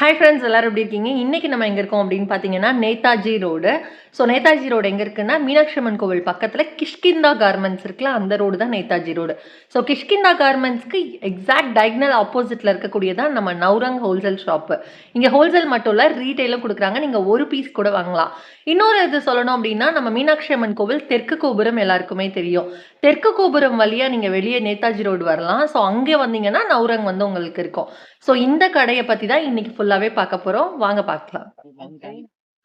Hi friends எல்லோரும் எப்படி இருக்கீங்க? இன்னைக்கு நம்ம எங்கே இருக்கோம் அப்படின்னு பார்த்தீங்கன்னா Netaji road so Netaji road எங்கே இருக்குன்னா மீனாட்சி அம்மன் கோவில் பக்கத்தில் கிஷ்கிந்தா கார்மெண்ட்ஸ் இருக்குல்ல அந்த ரோடு தான் நேதாஜி ரோடு ஸோ கிஷ்கிந்தா கார்மெண்ட்ஸ்க்கு எக்ஸாக்ட் டயக்னல் ஆப்போசிட்டில் இருக்கக்கூடியதான் நம்ம நௌரங் ஹோல்சேல் ஷாப்பு இங்கே ஹோல்சேல் மட்டும் இல்லை ரீட்டெயிலும் கொடுக்குறாங்க. நீங்கள் ஒரு பீஸ் கூட வாங்கலாம். இன்னொரு இது சொல்லணும் அப்படின்னா நம்ம மீனாட்சி அம்மன் கோவில் தெற்கு கோபுரம் எல்லாருக்குமே தெரியும். தெற்கு கோபுரம் வழியாக நீங்கள் வெளியே நேதாஜி ரோடு வரலாம். ஸோ அங்கே வந்தீங்கன்னா நௌரங் வந்து உங்களுக்கு இருக்கும். ஸோ இந்த கடையை பற்றி தான் இன்னைக்கு ஃபுல்லாகவே பார்க்க போகிறோம் வாங்க பார்க்கலாம்.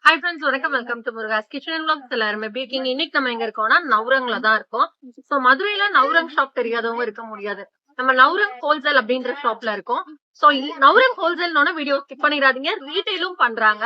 ஹாய் ஃப்ரெண்ட்ஸ் வணக்கம். Welcome to Murugas kitchen vlogs. எல்லாருமே இருக்கீங்க? இன்னைக்கு நம்ம எங்க இருக்கோம்னா நவரங்ல தான் இருக்கோம். ஸோ மதுரையில நவரங் ஷாப் தெரியாதவங்க இருக்க முடியாது. நம்ம நவரங் ஹோல்சேல் அப்படின்ற ஷாப்ல இருக்கோம். ஸோ நவரங் ஹோல்சேல்னோட வீடியோ ஸ்கிப் பண்ணிடாதீங்க. ரீட்டைலும் பண்றாங்க.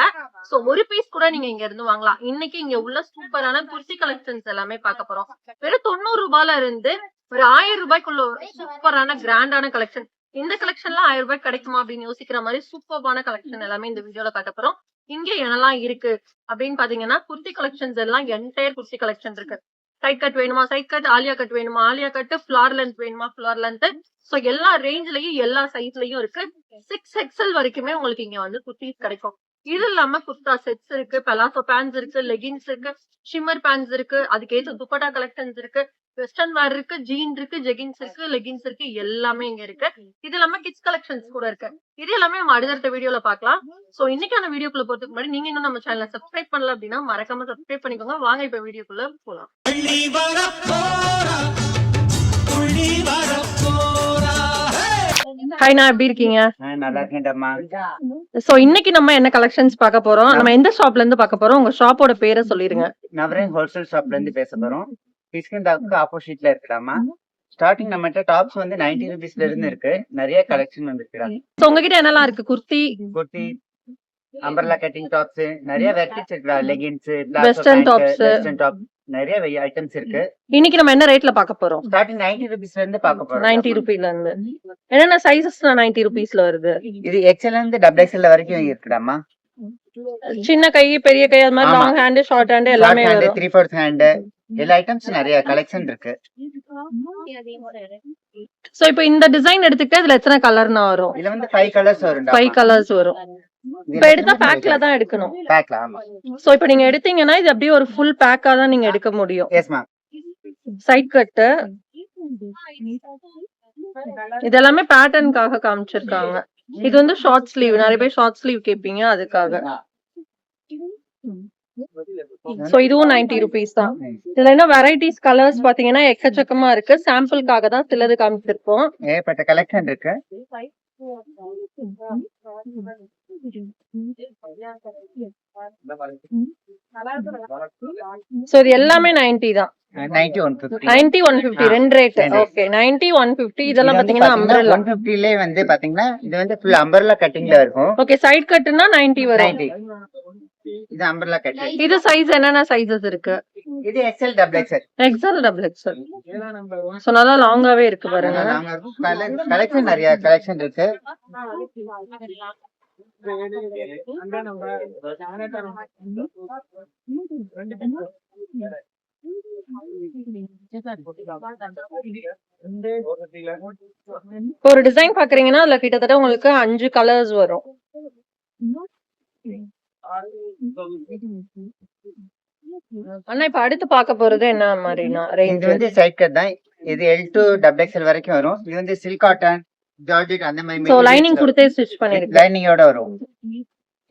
ஸோ ஒரு பீஸ் கூட நீங்க இங்க இருந்து வாங்கலாம். இன்னைக்கு இங்க உள்ள சூப்பரான குர்த்தி கலெக்ஷன்ஸ் எல்லாமே பார்க்க போறோம். வெறும் தொண்ணூறு ரூபாயில இருந்து ஒரு ஆயிரம் ரூபாய்க்குள்ள ஒரு சூப்பரான கிராண்டான கலெக்ஷன் இந்த கலெக்ஷன்லாம் ஆயிரம் ரூபாய் கிடைக்குமா அப்படின்னு யோசிக்கிற மாதிரி சூப்பர்பான கலெக்ஷன் எல்லாமே இந்த வீடியோல பார்க்க போறோம். இங்க என்னெல்லாம் இருக்கு அப்படின்னு பாத்தீங்கன்னா குர்த்தி கலெக்ஷன்ஸ் எல்லாம் என்டையர் குர்த்தி கலெக்ஷன் இருக்கு. சைட் கட் வேணுமா? சைட் கட் ஆலியா கட் வேணுமா? ஆலியா கட் ஃபிளார் லென்த் வேணுமா? ஃபிளார் லென்த் ஸோ எல்லா ரேஞ்ச்லயும் எல்லா சைஸ்லயும் இருக்கு. சிக்ஸ் எக்ஸல் வரைக்குமே உங்களுக்கு இங்க வந்து குர்த்திஸ் கிடைக்கும். இது இல்லாம குர்தா செட்ஸ் இருக்கு பெலாசோ பேண்ட்ஸ் இருக்கு லெகின்ஸ் இருக்கு ஷிம்மர் பேண்ட்ஸ் இருக்கு அதுக்கேற்ற துப்பட்டா கலெக்ஷன்ஸ் இருக்கு. வெஸ்டர்ன் வேர் இருக்கு ஜீன் இருக்கு ஜெகின்ஸ் இருக்கு லெகின்ஸ் இருக்கு எல்லாமே இங்க இருக்கு. இது இல்லாம கிட்ஸ் கலெக்ஷன்ஸ் கூட இருக்கு. இது எல்லாமே நம்ம அடுத்தடுத்த வீடியோல பார்க்கலாம். சோ இன்னைக்கான வீடியோக்குள்ள போறதுக்கு முன்னாடி நீங்க இன்னும் நம்ம சேனலை சப்ஸ்கிரைப் பண்ணல அப்படின்னா மறக்காம சப்ஸ்கிரைப் பண்ணிக்கோங்க. வாங்க இப்ப வீடியோக்குள்ள போலாம். ஹாய் நான் எப்படி இருக்கீங்க? நல்லா இருக்கேன்டம்மா. சோ இன்னைக்கு நம்ம என்ன கலெக்ஷன்ஸ் பார்க்க போறோம்? நம்ம எந்த ஷாப்ல இருந்து பார்க்க போறோம்? உங்க ஷாப்போட பேரை சொல்லிருங்க. நவரன் ஹோல்சேல் ஷாப்ல இருந்து பேச போறோம். கிஷ்கிந்தாவுக்கு ஆப்போசிட்ல இருக்கலாமா? ஸ்டார்டிங் நம்மகிட்ட டாப்ஸ் வந்து நைன்டி ருபீஸ்ல இருந்து இருக்கு. நிறைய கலெக்ஷன் வந்துருக்குடா சோ உங்ககிட்ட என்னெல்லாம் இருக்கு? Kurti? Kurti umbrella cutting tops நிறைய வெரைட்டிஸ் இருக்குடா. Leggings Western tops. Western top நிறைய ஐட்டம்ஸ் இருக்கு. இன்னைக்கு நம்ம என்ன ரேட்ல பார்க்க போறோம்? ஸ்டார்டிங் நைன்டி ருபீஸ்ல இருந்து பார்க்க போறோம். நைன்டி ருபீல இருந்து. என்னென்ன சைசஸ் நைன்டி ருபீஸ்ல வருது? இது எக்ஸ்எல் இருந்து டபுள் எக்ஸ்எல் வரைக்கும் இருக்குடாமா? சின்ன கை பெரிய கை அது மாதிரி. லாங் ஹேண்ட் ஷார்ட் ஹேண்ட் எல்லாமே வரும். த்ரீ ஃபோர்த் ஹேண்ட் எல்லா ஐட்டம்ஸ் நிறைய கலெக்ஷன் இருக்கு. சோ இப்போ இந்த டிசைன் எடுத்துக்கிட்டா இதுல எத்தனை கலர்னா வரும்? இதுல வந்து ஃபைவ் கலர்ஸ் வரும் ஃபைவ் கலர்ஸ் வரும். இப்ப எடுத்தா பேக்ல தான் எடுக்கணும். பேக்ல ஆமா. சோ இப்போ நீங்க எடுத்தீங்கன்னா இது அப்படியே ஒரு ஃபுல் பேக்கா தான் நீங்க எடுக்க முடியும். எஸ் மேம் சைட் கட்டு இது எல்லாமே பேட்டர்னுக்காக காமிச்சிருக்காங்க. இது வந்து ஷார்ட் ஸ்லீவ் நிறைய பேர் ஷார்ட் ஸ்லீவ் கேப்பீங்க அதுக்காக. சோ இதுவும் நைன்டி ருபீஸ் தான். இதுல என்ன வெரைட்டிஸ் கலர்ஸ் பாத்தீங்கன்னா எக்கச்சக்கமா இருக்கு. சாம்பிளுக்காக தான் சிலது காமிச்சிருப்போம். ஏகப்பட்ட கலெக்ஷன் இருக்கு. சோ இது எல்லாமே நைன்டி தான். நைன்டி ஒன் பிப்டி ரெண்டு rate. Okay ninety one fifty இதெல்லாம் பாத்தீங்கன்னா அம்பரல்லா ஒன் பிப்டிலே வந்து பாத்தீங்கன்னா இது வந்து ஃபுல் கட்டிங்ல இருக்கும். ஓகே சைட் கட்டுனா நைன்டி வரும். 90 இது அம்பர்லா கட்டிங் இது சைஸ் என்னென்ன சைஸஸ் இருக்கு? இது XL double XL XL double XL so நல்லா லாங்காவே இருக்கு பாருங்க. கலெக்ஷன் நிறைய கலெக்ஷன் இருக்கு. ஒரு டிசைன் பாக்குறீங்கன்னா அதுல கிட்டத்தட்ட உங்களுக்கு அஞ்சு கலர்ஸ் வரும். அண்ணா இப்ப அடுத்து பார்க்க போறது என்ன மாதிரினா இது வந்து சைட் கட் தான். இது எல் டு டபுள் எக்ஸ்எல் வரைக்கும் வரும். இது வந்து சில்க் காட்டன் ஜார்ஜெட் அந்த மாதிரி சோ லைனிங் கொடுத்தே ஸ்டிச் பண்ணிருக்கு லைனிங்கோட வரும்.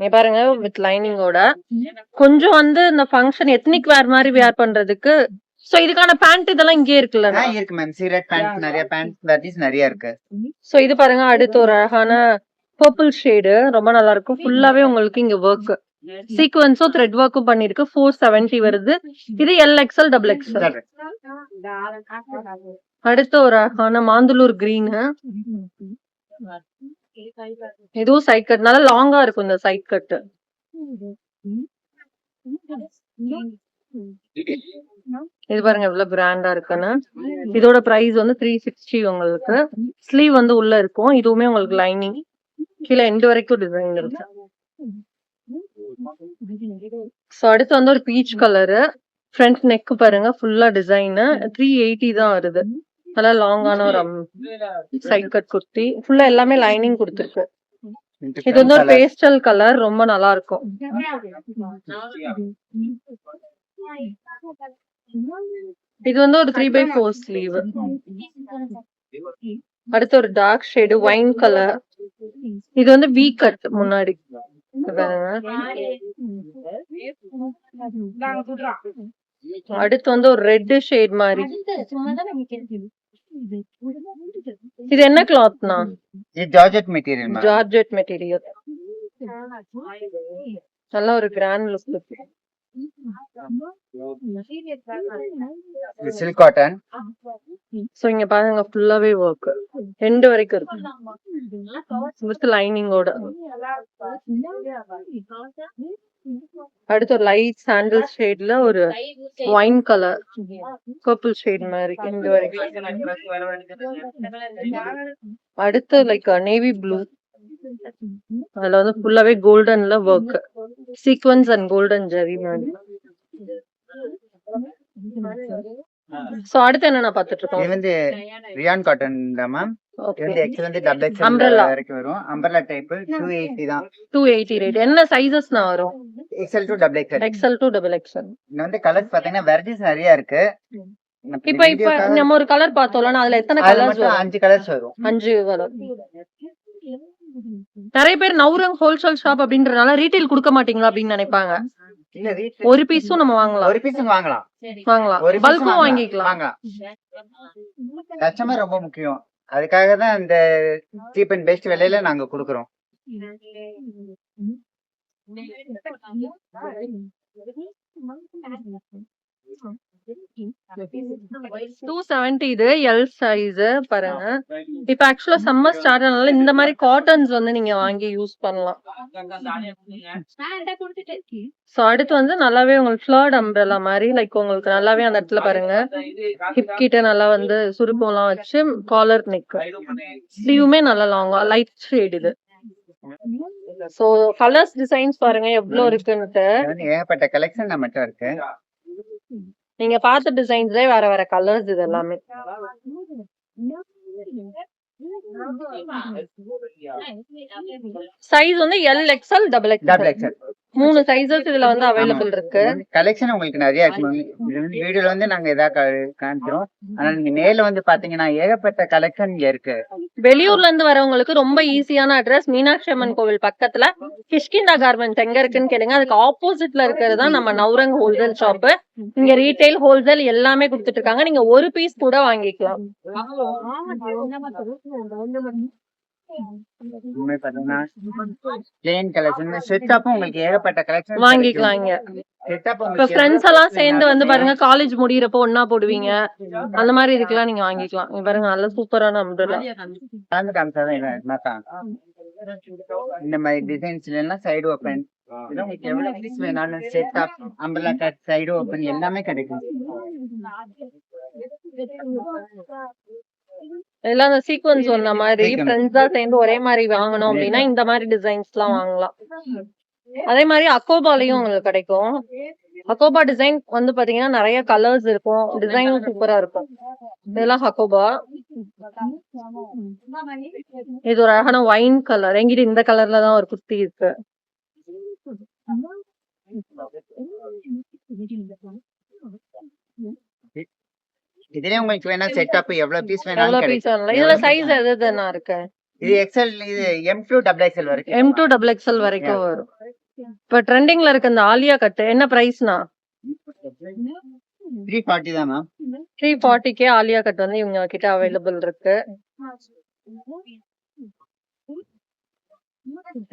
நீ பாருங்க வித் லைனிங்கோட கொஞ்சம் வந்து இந்த ஃபங்க்ஷன் எத்னிக் வேர் மாதிரி வேர் பண்றதுக்கு சோ இதுக்கான பேண்ட் இதெல்லாம் இங்கே இருக்குல்ல இருக்கு மேம் சீரட் பேண்ட் நிறைய பேண்ட் வெரைட்டிஸ் நிறைய இருக்கு. சோ இது பாருங்க அடுத்து ஒரு அழகான பர்பிள் ஷேடு ரொம்ப நல்லா இருக்கும். ஃபுல்லாவே உங்களுக்கு இங்க ஒர்க் சீக்வன்ஸும் த்ரெட் ஒர்க்கும் பண்ணிருக்கு. ஃபோர் செவன்டி வருது. இது எல் எக்ஸ்எல் டபுள் எக்ஸ்எல் அடுத்து ஒரு அழகான மாந்துளூர் கிரீன் இதுவும் சைட் கட் நல்லா லாங்கா இருக்கும் இந்த சைட் கட் இது பாருங்க எவ்வளவு கிராண்டா இருக்குன்னு. இதோட பிரைஸ் வந்து த்ரீ சிக்ஸ்டி உங்களுக்கு. ஸ்லீவ் வந்து உள்ள இருக்கும். இதுவுமே உங்களுக்கு லைனிங் கீழே எண்டு வரைக்கும் டிசைன் இருக்கு. சோ அடுத்து வந்து ஒரு பீச் கலரு ஃப்ரண்ட் நெக் பாருங்க ஃபுல்லா டிசைன் த்ரீ எயிட்டி தான் வருது. நல்லா லாங்கான ஒரு சைட் கட் குர்த்தி. ஃபுல்லா எல்லாமே லைனிங் கொடுத்துருக்கு. இது வந்து ஒரு பேஸ்டல் கலர் ரொம்ப நல்லா இருக்கும். இது வந்து ஒரு த்ரீ பை ஃபோர் ஸ்லீவ் அடுத்து ஒரு டார்க் ஷேடு ஒயின் கலர் இது வந்து வீ கட் முன்னாடி. அடுத்து வந்து ஒரு ரெட் ஷேட் மாதிரி. இது என்ன கிளாத்னா இது ஜார்ஜெட் மெட்டீரியல் ஜார்ஜெட் மெட்டீரியல் நல்ல ஒரு கிராண்ட் லுக் இருக்கு. சில்க் காட்டன் சோ இங்க பாருங்க ஃபுல்லாவே ஒர்க் ரெண்டு வரைக்கும் இருக்கு. வித் லைனிங்கோட அடுத்து ஒரு லைட் சாண்டல் ஷேட்ல ஒரு ஒயின் கலர் பர்பிள் ஷேட் மாதிரி ரெண்டு வரைக்கும். அடுத்து லைக் நேவி ப்ளூ அதுல வந்து ஃபுல்லாவே கோல்டன்ல work sequins and golden zari மாதிரி. சோ அடுத்து என்ன பாத்துட்டு இது இருக்கோம்? வந்து ரியான் காட்டன் தான் மேம் இது ஓகே வந்து எக்ஸ் வந்து டபுள் எக்ஸ் Umbrella. வரைக்கும் வரும். அம்பர்லா டைப் டூ எயிட்டி தான். டூ எயிட்டி ரேட் என்ன நான் வரும்? XL to double XL XL to double XL வந்து கலர்ஸ் பாத்தீங்கன்னா வெரைட்டிஸ் நிறைய இருக்கு. இப்ப இப்ப நம்ம ஒரு கலர் பார்த்தோம்ல அதுல எத்தனை கலர்ஸ் வரும்? அஞ்சு கலர்ஸ் வரும். அஞ்சு கலர் நிறைய பேர் நவுரங் ஹோல்சேல் ஷாப் அப்படின்றனால ரீட்டைல் கொடுக்க மாட்டீங்களா அப்படின்னு நினைப்பாங்க. ஒரு பீஸும் நம்ம வாங்கலாம். ஒரு பீஸ் வாங்கலாம். வாங்கலாம். ஒரு பல்கும் வாங்கிக்கலாம். வாங்கலாம் கஸ்டமர் ரொம்ப முக்கியம். அதுக்காக தான் இந்த சீப் அண்ட் பெஸ்ட் விலையில நாங்க கொடுக்குறோம். டூ செவன்டி இது எல் சைஸ் பாருங்க. இப்ப ஆக்சுவலா சம்மர் ஸ்டார்ட் ஆனால இந்த மாதிரி காட்டன்ஸ் வந்து நீங்க வாங்கி யூஸ் பண்ணலாம். சோ அடுத்து வந்து நல்லாவே உங்களுக்கு ஃபிளர்ட் அம்பரலா மாதிரி லைக் உங்களுக்கு நல்லாவே அந்த இடத்துல பாருங்க. ஹிப் கிட்ட நல்லா வந்து சுருக்கம் எல்லாம் வச்சு காலர் நெக் ஸ்லீவுமே நல்லா லாங்கா லைட் ஷேட் இது. சோ கலர்ஸ் டிசைன்ஸ் பாருங்க எவ்வளவு வந்து ஏகப்பட்ட கலெக்ஷன் நம்மகிட்ட இருக்கு. நீங்க பார்த்த டிசைன்ஸ்லயே வேற வேற கலர்ஸ் இது எல்லாமே. சைஸ் வந்து எல் எக்ஸ்எல் டபுள் எக்ஸ்எல் மூணு சைஸஸ் இதுல வந்து அவைலபிள் இருக்கு. கலெக்ஷன் உங்களுக்கு நிறைய இருக்கு இது வீடியோல வந்து நாங்க கா- காமிக்கிறோம். ஆனா நீங்க நேர்ல வந்து பாத்தீங்கன்னா ஏகப்பட்ட கலெக்ஷன் இங்க இருக்கு. வெளியூர்ல இருந்து வரவங்களுக்கு ரொம்ப ஈஸியான அட்ரஸ் மீனாட்சி அம்மன் கோவில் பக்கத்துல. கிஷ்கிந்தா கார்மெண்ட்ஸ் எங்க இருக்குன்னு கேளுங்க. அதுக்கு ஆப்போசிட்ல இருக்கிறது தான் நம்ம நவரங் ஹோல்சேல் ஷாப் இங்க ரீட்டைல் ஹோல்சேல் எல்லாமே கொடுத்துட்டு இருக்காங்க. நீங்க ஒரு பீஸ் கூட வாங்கிக்கலாம். உண்மை பாத்தீங்கன்னா பிளேன் கலெக்ஷன் செட்டப்பும் உங்களுக்கு ஏகப்பட்ட கலெக்ஷன் செட்டப் இப்ப ஃப்ரெண்ட்ஸ் எல்லாம் சேர்ந்து வந்து பாருங்க காலேஜ் முடியிறப்போ ஒன்னா போடுவீங்க. அந்த மாதிரி இதுக்கெல்லாம் நீங்க வாங்கிக்கலாம். இங்க பாருங்க நல்ல சூப்பரான கலந்து காமிச்சாதான் மாட்டான் இந்த மாதிரி டிசைன்ஸ்ல எல்லாம் சைடு ஓபன் உங்களுக்கு எவ்வளவு பீஸ் வேணாலும் setup umbrella cut side open எல்லாமே கிடைக்கும். எல்லாம் அந்த சீக்வன்ஸ் சொன்ன மாதிரி. ஃப்ரெண்ட்ஸா சேர்ந்து ஒரே மாதிரி வாங்கணும் அப்படின்னா இந்த மாதிரி டிசைன்ஸ் எல்லாம் வாங்கலாம். அதே மாதிரி அக்கோபாலையும் உங்களுக்கு கிடைக்கும். அக்கோபா டிசைன் வந்து பாத்தீங்கன்னா நிறைய கலர்ஸ் இருக்கும். டிசைனும் சூப்பரா இருக்கும். இதெல்லாம் ஹக்கோபா இது ஒரு அழகான ஒயின் கலர் எங்கிட்ட இந்த கலர்ல தான் ஒரு குர்த்தி இருக்கு. இதுலயே உங்களுக்கு வேணா செட்டப் எவ்வளவு பீஸ் வேணாலும் எவ்வளவு பீஸ் வேணும் இதுல சைஸ் எது எதுனா இருக்கு? இது எக்ஸ்எல் இது எம் டூ டபுள் எக்ஸ்எல் வரைக்கும் எம் டூ டபுள் எக்ஸ்எல் வரைக்கும் வரும். இப்ப ட்ரெண்டிங்ல இருக்க இந்த ஆலியா கட்டு என்ன பிரைஸ்னா த்ரீ ஃபார்ட்டி தான் மேம் த்ரீ ஃபார்ட்டிக்கே ஆலியா கட் வந்து இவங்க கிட்ட அவைலபிள் இருக்கு.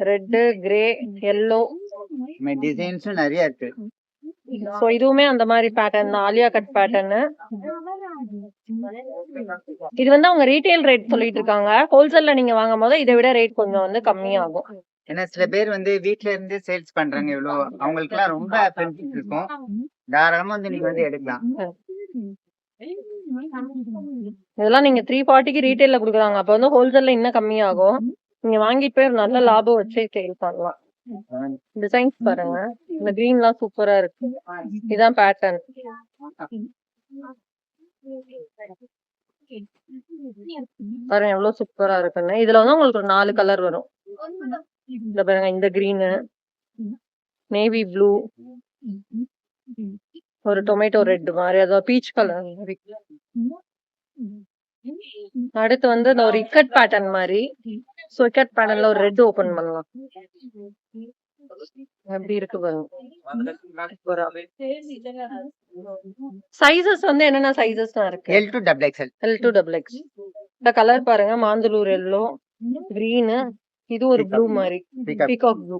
ரெட் கிரே எல்லோ டிசைன்ஸும் நிறைய இருக்கு. சோ இதுவுமே அந்த மாதிரி பேட்டர்ன் தான் ஆலியா கட் பேட்டர்ன் இது வந்து அவங்க ரீட்டைல் ரேட் சொல்லிட்டு இருக்காங்க. ஹோல்சேல்ல நீங்க வாங்கும் போது இதை விட ரேட் கொஞ்சம் வந்து கம்மியாகும். ஏன்னா சில பேர் வந்து வீட்ல இருந்து சேல்ஸ் பண்றாங்க இவ்வளவு அவங்களுக்கு எல்லாம் ரொம்ப பெனிஃபிட் இருக்கும். தாராளமா வந்து நீங்க வந்து எடுக்கலாம். இதெல்லாம் நீங்க த்ரீ ஃபார்ட்டிக்கு ரீட்டைல்ல குடுக்குறாங்க. அப்ப வந்து ஹோல்சேல்ல இன்னும் கம்மியாகும். நீங்க வாங்கிட்டு போய் ஒரு நல்ல லாபம் வச்சு சேல் பண்ணலாம். டிசைன்ஸ் பாருங்க. இந்த கிரீன்லாம் சூப்பரா இருக்கு. இதான் பேட்டர்ன் பாருங்க எவ்வளவு சூப்பரா இருக்குன்னு. இதுல வந்து உங்களுக்கு ஒரு நாலு கலர் வரும். இந்த பாருங்க இந்த கிரீனு நேவி ப்ளூ ஒரு டொமேட்டோ ரெட் மாதிரி. அதாவது பீச் கலர் அடுத்து வந்து இந்த ஒரு இக்கட் பேட்டர்ன் மாதிரி. ஸோ இக்கட் பேட்டர்ன்ல ஒரு ரெட் ஓபன் பண்ணலாம். எப்படி இருக்கு சைசஸ் வந்து என்னென்ன சைசஸ் இருக்கு? L to double XL L to double X இந்த கலர் பாருங்க மாந்தலூர் எல்லோ கிரீனு இது ஒரு ப்ளூ மாதிரி. Peacock. Peacock blue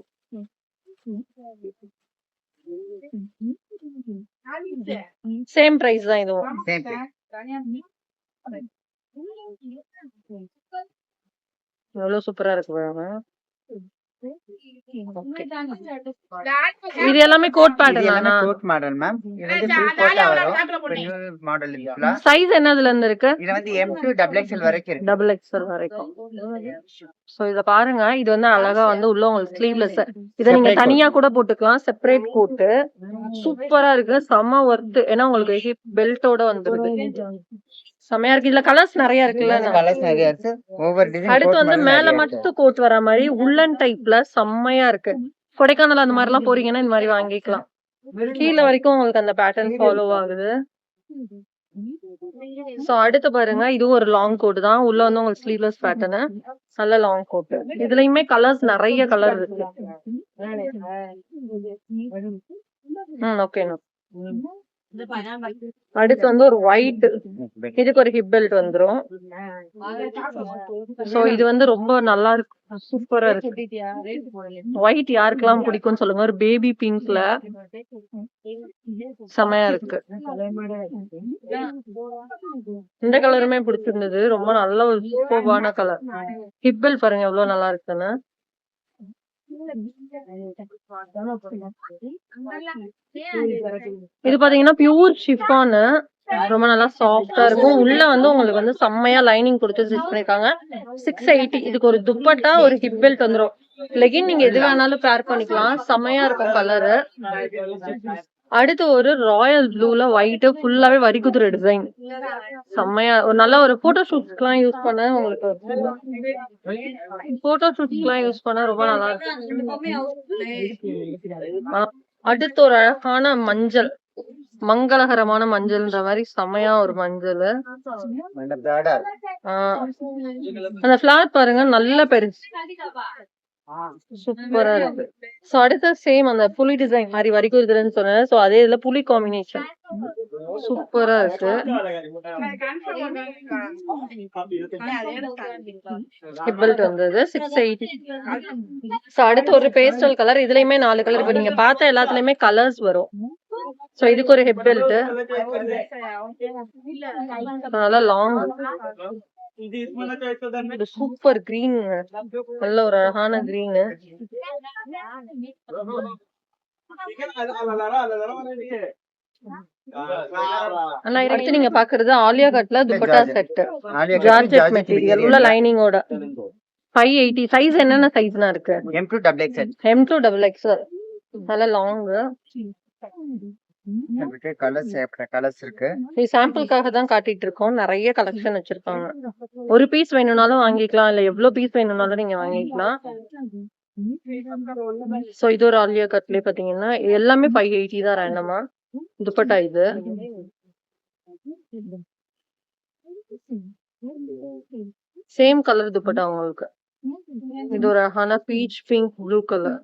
same price தான் இதுவும். எவ்வளவு சூப்பரா இருக்கு பாருங்க. இது எல்லாமே கோட் இது பேட்டர்ன் எல்லாமே தானா? கோட் மாடல் மேம் இது வந்து ஃபுல் கோட்டா வரும். மாடல் இதுல சைஸ் என்னதுல இருந்து இருக்கு? இது வந்து எம் டு டபுள் எக்ஸ்எல் வரைக்கும் இருக்கு. டபுள் எக்ஸ்எல் வரைக்கும். சோ இத பாருங்க. இது வந்து அழகா வந்து உள்ள உங்களுக்கு ஸ்லீவ்லெஸ் இத நீங்க Separate தனியா கூட போட்டுக்கலாம். செப்பரேட் கோட்டு சூப்பரா இருக்கு. செம்ம ஒர்த் ஏன்னா உங்களுக்கு ஹிப் பெல்ட்டோட வந்துருது. செமையா இருக்கு. இதுல கலர்ஸ் நிறைய இருக்குல்ல கலர்ஸ் நிறைய இருக்கு. ஒவ்வொரு டிசைன் அடுத்து வந்து மேல மட்டும் கோட் வர மாதிரி உள்ளன் டைப்ல செம்மையா இருக்கு. கொடைக்கானல் அந்த மாதிரி எல்லாம் போறீங்கன்னா இந்த மாதிரி வாங்கிக்கலாம். கீழ வரைக்கும் உங்களுக்கு அந்த பேட்டர்ன் ஃபாலோ ஆகுது. சோ அடுத்து பாருங்க. இது ஒரு லாங் கோட் தான். உள்ள வந்து உங்களுக்கு ஸ்லீவ்லெஸ் பேட்டர்ன் நல்ல லாங் கோட் இதுலயுமே கலர்ஸ் நிறைய கலர் இருக்கு. ம் ஓகே அடுத்து வந்து ஒரு ஒயிட் இதுக்கு ஒரு ஹிப் பெல்ட் வந்துரும். சோ இது வந்து ரொம்ப நல்லா இருக்கு. சூப்பரா இருக்கு. ஒயிட் யாருக்கெல்லாம் பிடிக்கும்னு சொல்லுங்க. ஒரு பேபி பிங்க்ல செமையா இருக்கு. இந்த கலருமே பிடிச்சிருந்தது. ரொம்ப நல்ல ஒரு சூப்பர்வான கலர் ஹிப் பெல்ட் பாருங்க எவ்வளவு நல்லா இருக்குன்னு. இது பாத்தீங்கன்னா பியூர் ஷிஃபான் ரொம்ப நல்லா சாஃப்டா இருக்கும். உள்ள வந்து உங்களுக்கு வந்து செம்மையா லைனிங் கொடுத்து ஸ்டிச் பண்ணிருக்காங்க. சிக்ஸ் எயிட்டி இதுக்கு ஒரு துப்பட்டா ஒரு ஹிப் பெல்ட் வந்துடும் லெகின் நீங்க எது வேணாலும் பேர் பண்ணிக்கலாம். செம்மையா இருக்கும் கலரு அடுத்து ஒரு ராயல் ப்ளூல ஒயிட் ஃபுல்லாவே வரிக்குதிரை டிசைன் செம்மையா ஒரு நல்ல ஒரு போட்டோ ஷூட்ஸ்க்குலாம் யூஸ் பண்ண உங்களுக்கு போட்டோ ஷூட்ஸ்க்குலாம் யூஸ் பண்ண ரொம்ப நல்லா இருக்கும். ஆ, அடுத்து ஒரு அழகான மஞ்சள். மங்களகரமான மஞ்சள்ன்ற மாதிரி செமையா ஒரு மஞ்சள். அந்த ஃபிளவர் பாருங்க நல்ல பெருசு. சூப்பரா இருக்கு. சோ அடுத்து சேம் அந்த புலி டிசைன் மாதிரி வரைக்கும் இருக்குதுன்னு சொன்னேன். சோ அதே இதுல புலி காம்பினேஷன் சூப்பரா இருக்கு. ஹிப்பல்ட் வந்தது. சிக்ஸ் எயிட்டி சோ அடுத்து ஒரு பேஸ்டல் கலர் இதுலயுமே நாலு கலர் இப்ப நீங்க பார்த்த எல்லாத்துலயுமே கலர்ஸ் வரும். சோ இதுக்கு ஒரு ஹெட் பெல்ட் நல்லா லாங் சூப்பர் கிரீன் நல்ல ஒரு அழகான கிரீன் ஆனா அடுத்து நீங்க பாக்குறது ஆலியா கட்ல துப்பட்டா செட் ஜார்ஜெட் மெட்டீரியல் உள்ள லைனிங்கோட ஃபைவ் எயிட்டி சைஸ் என்னென்ன சைஸ்னா இருக்கு? M to double XL M to double X நல்ல லாங் கலர்ஸ் கலர்ஸ் இருக்கு. இது சாம்பிளுக்காக தான் காட்டிட்டு இருக்கோம் நிறைய கலெக்ஷன் வச்சிருக்காங்க. ஒரு பீஸ் வேணும்னாலும் வாங்கிக்கலாம். இல்ல எவ்வளவு பீஸ் வேணும்னாலும் நீங்க வாங்கிக்கலாம். சோ இது ஒரு ஆலியா கட்லயே பாத்தீங்கன்னா எல்லாமே ஃபைவ் எயிட்டி தான் ரேண்டமா துப்பட்டா இது. சேம் கலர் துப்பட்டா உங்களுக்கு. இது ஒரு அழகான peach pink blue colour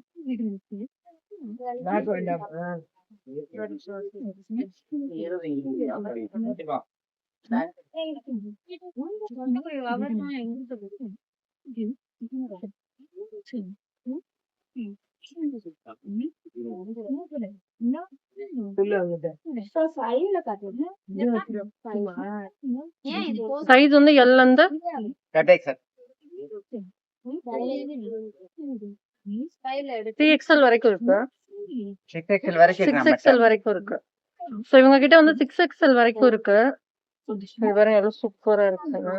size வந்து எல் இருந்து டபுள் எக்ஸ்எல் த்ரீ எக்ஸ்எல் வரைக்கும் இருக்கு? சிக்ஸ் எக்ஸ்எல் வரைக்கும் சிக்ஸ் இருக்கு எக்ஸ்எல் வரைக்கும் இருக்கு. சோ இவங்க கிட்ட வந்து சிக்ஸ் எக்ஸ்எல் வரைக்கும் இருக்கு. இது பாருங்க எவ்வளவு சூப்பரா இருக்குங்க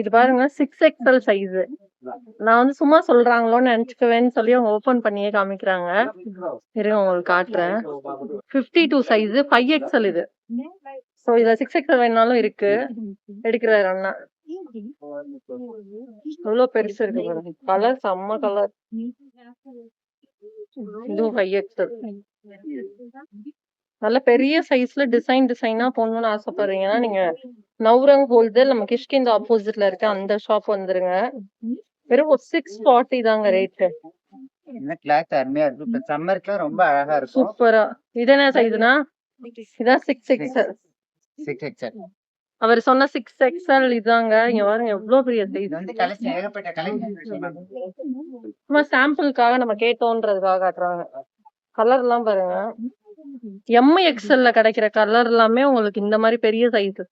இது பாருங்க சிக்ஸ் எக்ஸ்எல் சைஸ் நான் வந்து சும்மா சொல்றாங்களோன்னு நினைச்சுக்குவேன்னு சொல்லி அவங்க ஓபன் பண்ணியே காமிக்கிறாங்க. இருங்க உங்களுக்கு காட்டுறேன். Fifty two size five XL இது. சோ இதுல சிக்ஸ் எக்ஸ்எல் வேணாலும் இருக்கு. எடுக்கிறாரு அண்ணா. எவ்வளவு பெருசு இருக்கு பாருங்க. கலர் செம்ம கலர் ஃபைவ் எக்ஸல் நல்ல பெரிய சைஸ்ல டிசைன் டிசைனா போடணும்னு ஆசைப்படுறீங்கன்னா நீங்க நவ்ரங் ஹோல்டர் நம்ம கிஷ்கிந்த ஆப்போசிட்ல இருக்க. அந்த ஷாப் வந்துருங்க. வெறும் சிக்ஸ் ஃபார்ட்டி தாங்க ரேட்டு கிளாத் அருமையா இருக்கும் இப்ப சம்மருக்கு ரொம்ப அழகா இருக்கும். சூப்பரா இது என்ன சைஸ்னா இதான் சிக்ஸ் எக்ஸல் சிக்ஸ் எக்ஸல் அவர் சொன்ன சிக்ஸ் எக்ஸல் இதாங்க இங்க பாருங்க எவ்வளவு பெரிய சும்மா சாம்பிளுக்காக நம்ம கேட்டோன்றதுக்காக காட்டுறாங்க. கலர் எல்லாம் பாருங்க. எம் எக்ஸ்எல்ல கிடைக்கிற கலர் எல்லாமே உங்களுக்கு இந்த மாதிரி பெரிய சைஸ்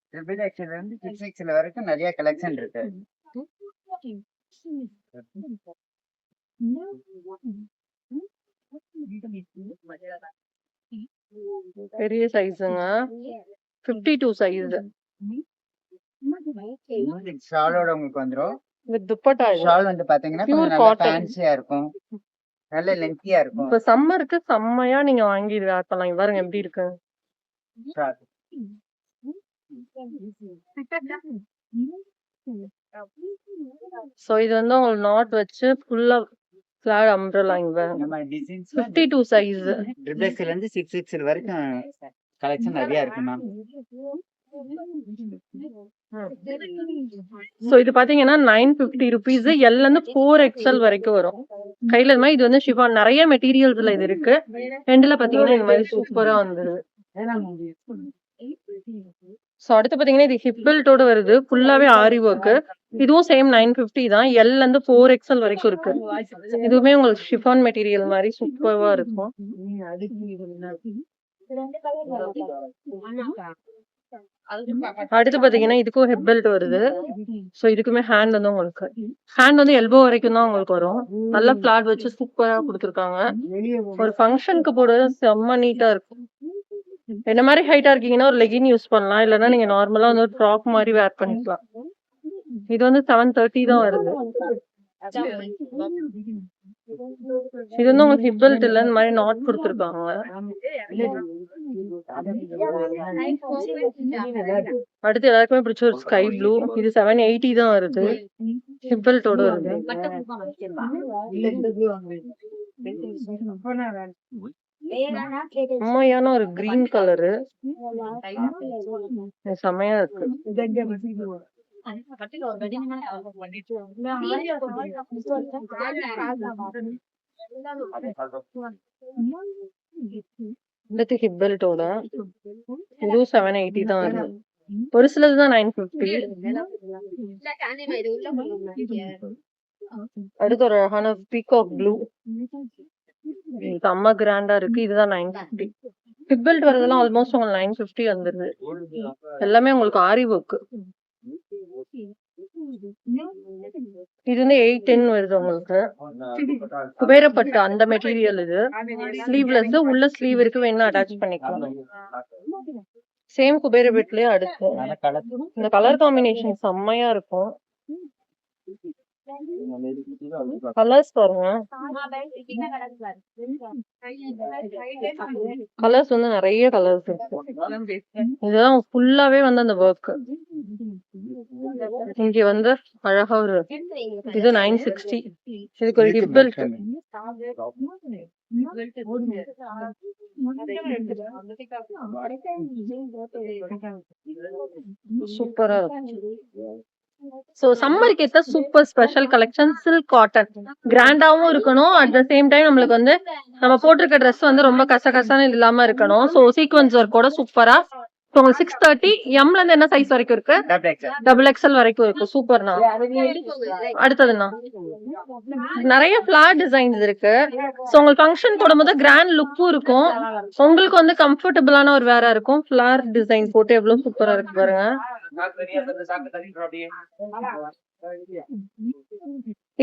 வரைக்கும் நிறைய கலெக்ஷன் இருக்கு. பெரிய சைஸுங்க பிப்டி டூ சைஸ் ஷாலோட உங்களுக்கு வந்துரும். வித் துப்பட்டா இது. ஷால் வந்து பாத்தீங்கன்னா நல்லா. ஃபேன்சியா இருக்கும். நல்ல லென்த்தியா இருக்கும். இப்ப சம்மருக்கு செம்மையா நீங்க வாங்கி பண்ணலாம். பாருங்க எப்படி இருக்கு. சோ இது வந்து உங்களுக்கு நாட் வச்சு ஃபுல்லா ஃபிளாட் அம்ப்ரலா இங்க fifty two size triple XL இருந்து சிக்ஸ் வரைக்கும் கலெக்ஷன் நிறைய இருக்கு மேம் சோ இது பாத்தீங்கன்னா நைன் பிப்டி ருபீஸ் எல்ல இருந்து ஃபோர் எக்ஸ்எல் வரைக்கும் வரும். கையில இது மாதிரி இது வந்து ஷிஃபான் நிறைய மெட்டீரியல்ஸ்ல இது இருக்கு. ரெண்டுல பாத்தீங்கன்னா இந்த மாதிரி சூப்பரா வந்துருது சோ அடுத்து பாத்தீங்கன்னா இது ஹிப் பெல்ட்டோட வருது. ஃபுல்லாவே ஆரி ஒர்க் இதுவும் சேம் நைன் பிப்டி தான். எல்ல இருந்து ஃபோர் எக்ஸ்எல் வரைக்கும் இருக்கு. இதுவுமே உங்களுக்கு ஷிஃபான் மெட்டீரியல் மாதிரி சூப்பர்வா இருக்கும். அடுத்து பாத்தீங்கன்னா இதுக்கும் ஹெப் பெல்ட் வருது. சோ இதுக்குமே ஹேண்ட் வந்து உங்களுக்கு. ஹேண்ட் வந்து எல்போ வரைக்கும் தான் உங்களுக்கு வரும். நல்ல பிளாட் வச்சு சூப்பரா கொடுத்துருக்காங்க. ஒரு ஃபங்க்ஷனுக்கு போடுறது செம்ம நீட்டா இருக்கும். என்ன மாதிரி ஹைட்டா இருக்கீங்கன்னா ஒரு லெகின் யூஸ் பண்ணலாம். இல்லைன்னா நீங்க நார்மலா வந்து ஒரு ஃப்ராக் மாதிரி வேர் பண்ணிக்கலாம். இது வந்து செவன் தேர்ட்டி தான் வருது. இது வந்து உங்களுக்கு ஹிப் பெல்ட் இல்ல இந்த மாதிரி நாட் கொடுத்துருக்காங்க அடுத்து எல்லாருக்குமே பிடிச்ச ஒரு ஸ்கை ப்ளூ இது செவன் எயிட்டி தான் வருது. ஹிப் பெல்ட்டோட வருது. செம்மையான ஒரு கிரீன் கலரு செம்மையா இருக்கு. அடுத்து ஹிப் பெல்ட்டோட இதுவும் செவன் எயிட்டி தான் வருது ஒரு சிலது தான். நைன் பிப்டி அடுத்து ஒரு அழகான பீகாக் ப்ளூ செம்ம கிராண்டா இருக்கு. இதுதான் நைன் பிப்டி ஹிப் பெல்ட் வரதெல்லாம் ஆல்மோஸ்ட் உங்களுக்கு நைன் பிப்டி வந்துருது. எல்லாமே உங்களுக்கு ஆரி ஒர்க் இது வந்து எயிட் டென் வருது உங்களுக்கு. குபேரப்பட்டு அந்த மெட்டீரியல் இது. ஸ்லீவ்லெஸ் உள்ள ஸ்லீவ் இருக்கு வேணா அட்டாச் பண்ணிக்கலாம் சேம் குபேரப்பட்டுலயே அடுத்து. இந்த கலர் காம்பினேஷன் செம்மையா இருக்கும். கலர்ஸ் பாருங்க. கலர்ஸ் வந்து நிறைய கலர்ஸ் இருக்கு. இதுதான் ஃபுல்லாவே வந்து அந்த ஒர்க் இங்க வந்து அழகா ஒரு இது நைன் சிக்ஸ்டி இதுக்கு ஒரு ஹிப் பெல்ட் சூப்பரா இருக்கும் சோ சம்மருக்கு ஏத்த super special collection silk cotton கிராண்டாவும் இருக்கணும். அட் த சேம் டைம் நம்மளுக்கு வந்து நம்ம போட்டிருக்க ட்ரெஸ் வந்து ரொம்ப கசகசன்னு இல்லாம இருக்கணும். சோ சீக்வன்ஸ் ஒர்க்கோட சூப்பரா ஸோ சிக்ஸ் தேர்ட்டி எம்ல இருந்து என்ன சைஸ் வரைக்கும் இருக்கு? டபுள் எக்ஸ்எல் வரைக்கும் இருக்கு. சூப்பர்ண்ணா. அடுத்ததுண்ணா. நிறைய ஃபிளார் டிசைன்ஸ் இருக்கு. ஸோ உங்களுக்கு ஃபங்க்ஷன் போடும்போது கிராண்ட் லுக்கும் இருக்கும். உங்களுக்கு வந்து கம்ஃபர்டபுளான ஒரு வேற இருக்கும். ஃபிளார் டிசைன் போட்டு எவ்வளவு சூப்பரா இருக்கு பாருங்க.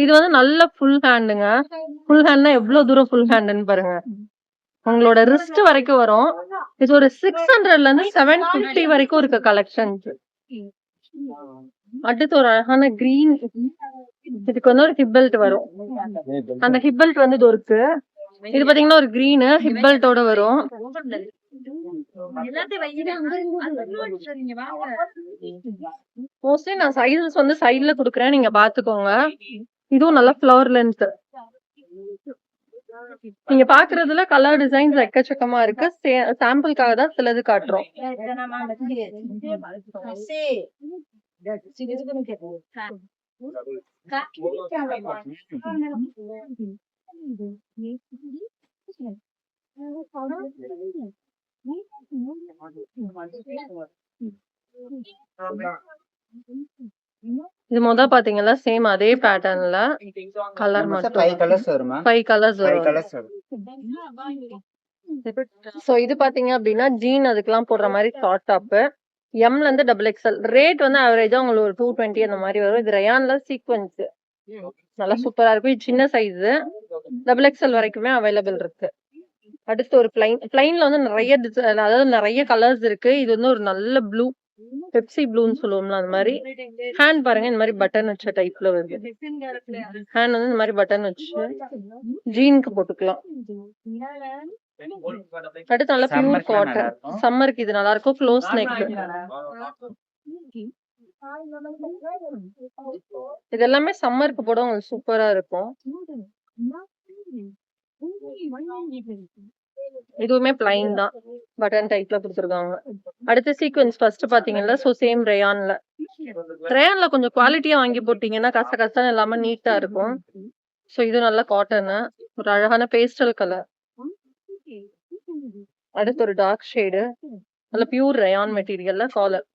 இது வந்து நல்ல ஃபுல் ஹேண்டுங்க ஃபுல் ஹேண்ட்னா எவ்வளவு தூரம் ஃபுல் ஹேண்டுன்னு பாருங்க. உங்களோட ரிஸ்ட் வரைக்கும் வரும். இது ஒரு சிக்ஸ் ஹண்ட்ரட்ல இருந்து செவன் பிப்டி வரைக்கும் இருக்கு கலெக்ஷன் அடுத்து ஒரு அழகான கிரீன் இதுக்கு வந்து ஒரு ஹிப் பெல்ட் வரும். அந்த ஹிப்பெல்ட் வந்து இது இருக்கு இது பாத்தீங்கன்னா ஒரு கிரீனு ஹிப் பெல்ட்டோட வரும். மோஸ்ட்லி நான் சைஸஸ் வந்து சைட்ல குடுக்குறேன். நீங்க பாத்துக்கோங்க. இதுவும் நல்லா ஃப்ளவர் லென்த் நீங்க பாக்குறதுல கலர் டிசைன்ஸ் எக்கச்சக்கமா இருக்கு. சாம்பிளுக்காக தான் சிலது காட்டுறோம். இது முத பாத்தீங்கன்னா சேம் அதே பேட்டர்ன்ல கலர் ஃபைவ் மட்டும் கலர்ஸ் வருமா. ஃபைவ் கலர்ஸ் ஃபைவ் வரும். கலர்ஸ் வரும். சோ இது பாத்தீங்க அப்படின்னா ஜீன் அதுக்கெல்லாம் போடுற மாதிரி ஷார்ட் டாப் எம்ல இருந்து டபுள் எக்ஸ்எல் ரேட் வந்து ஆவரேஜா உங்களுக்கு ஒரு டூ டுவெண்ட்டி அந்த மாதிரி வரும். இது ரயான்ல சீக்வன்ஸ் நல்லா சூப்பரா இருக்கும். இது சின்ன சைஸ் டபுள் எக்ஸ்எல் வரைக்குமே அவைலபிள் இருக்கு. அடுத்து ஒரு பிளைன் பிளைன்ல வந்து நிறைய அதாவது நிறைய கலர்ஸ் இருக்கு. இது வந்து ஒரு நல்ல ப்ளூ பெப்சி ப்ளூன்னு சொல்லுவோம்ல அந்த மாதிரி. ஹேண்ட் பாருங்க இந்த மாதிரி பட்டன் வச்ச டைப்ல வருது. ஹேண்ட் வந்து இந்த மாதிரி பட்டன் வச்சு ஜீனுக்கு போட்டுக்கலாம். அடுத்து நல்லா பியூர் காட்டன். சம்மருக்கு இது நல்லா இருக்கும் க்ளோஸ் நெக் இது எல்லாமே சம்மருக்கு போட உங்களுக்கு சூப்பரா இருக்கும். இதுவுமே பிளைன் தான். பட்டன் டைப்ல கொடுத்துருக்காங்க. அடுத்து சீக்வன்ஸ் ஃபர்ஸ்ட் பாத்தீங்கன்னா சோ சேம் ரயான்ல ரயான்ல கொஞ்சம் குவாலிட்டியா வாங்கி போட்டீங்கன்னா கச கசன்னு இல்லாம நீட்டா இருக்கும். சோ இது நல்ல காட்டனு ஒரு அழகான பேஸ்டல் கலர் அடுத்து ஒரு டார்க் ஷேடு நல்ல பியூர் ரயான் மெட்டீரியல்ல காலர்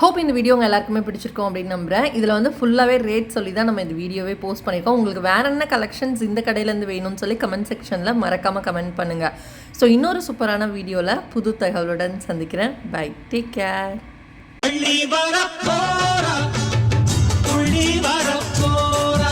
ஹோப் இந்த வீடியோ உங்கள் எல்லாருக்குமே பிடிச்சிருக்கோம் அப்படின்னு நம்புறேன். இதில் வந்து ஃபுல்லாகவே ரேட் சொல்லி தான் நம்ம இந்த வீடியோவே போஸ்ட் பண்ணியிருக்கோம் உங்களுக்கு வேற என்ன கலெக்ஷன்ஸ் இந்த கடையிலேருந்து வேணும்னு சொல்லி கமெண்ட் செக்ஷனில் மறக்காமல் கமெண்ட் பண்ணுங்கள் ஸோ இன்னொரு சூப்பரான வீடியோவில் புது தகவலுடன் சந்திக்கிறேன். பை டேக் கேர் அள்ளி வரப்போரா வரப்போரா